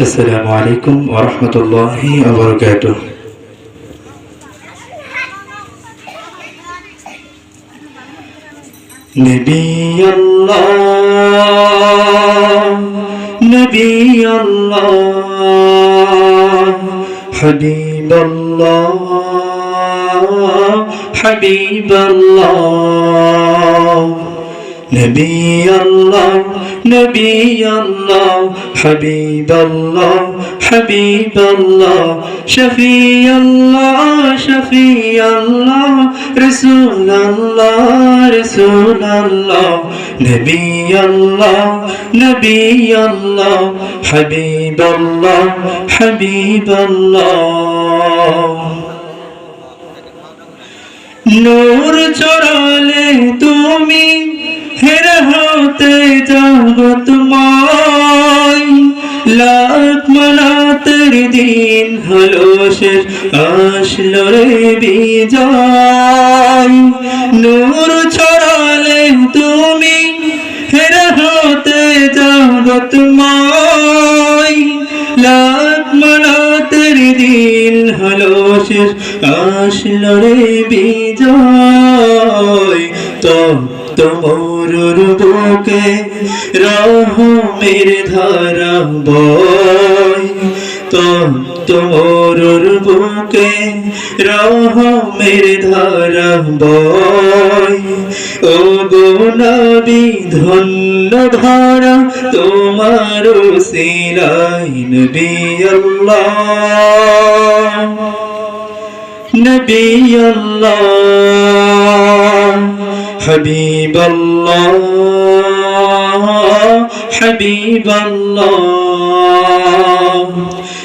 السلام عليكم ورحمة الله وبركاته. نبي الله نبي الله حبيب الله حبيب الله. نبي الله نبي الله حبيب الله حبيب الله شفي الله شفي الله رسول الله رسول الله نبي الله نبي الله حبيب الله حبيب الله নূর চড়ালে তুমি হেরা হতে জগৎময় লাখ মানাতের দিন হলো শেষ, আসলো রে বিজয়। নূর ছড়ালে তুমি হেরা হতে জগৎময় লাখ মানাতের দিন হলো শেষ, আসলো রে বিজয়। তো মরুর বুকে রহমের ধারা বয় তপ্ত মরুর বুকে রহমের ধারা বয় ও গোলাবি ধন্য ধারা, তোমার সিলাই নবী আল্লাহ। حبيب الله حبيب الله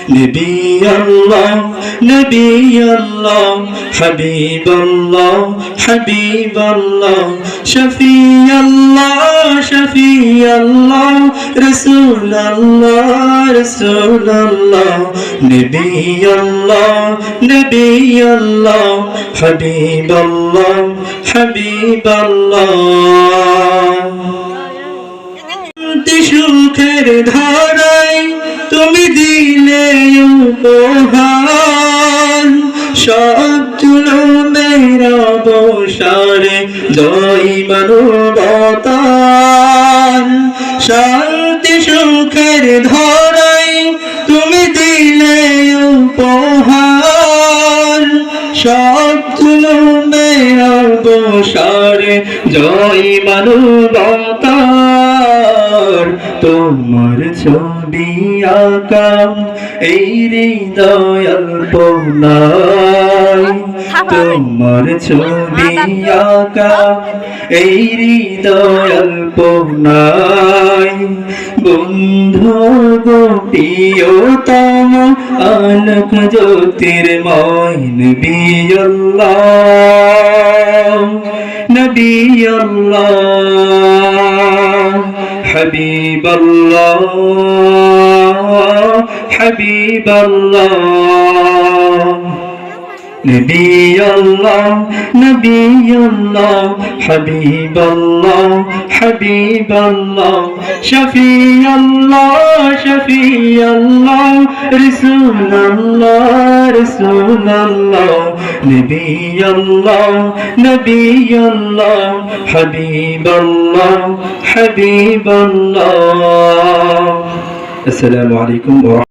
نبي الله نبي الله حبيب الله حبيب الله شفي الله شفي الله رسول الله রসুল্লাহ নবী আল্লাহ নবী আল্লাহ সুখের ধারাই তুমি দিলে উপহার। সব জুলুমের শান্তি সুখের ধর সব তুলো জয় বসারে মানবতার তোমার ছবি আঁকা এই হৃদয় অল্পনায় তোমার ছবি আঁকা এই হৃদয় অল্পনায় বন্ধু গোপিয়তম আলোক জ্যোতির্ময় নবীল্লাহ নবীল্লাহ حبيب الله حبيب الله نبي الله نبي الله حبيب الله حبيب الله شفي الله شفي الله رسول الله رسول الله نبي الله نبي الله حبيب الله حبيب الله السلام عليكم ورحمة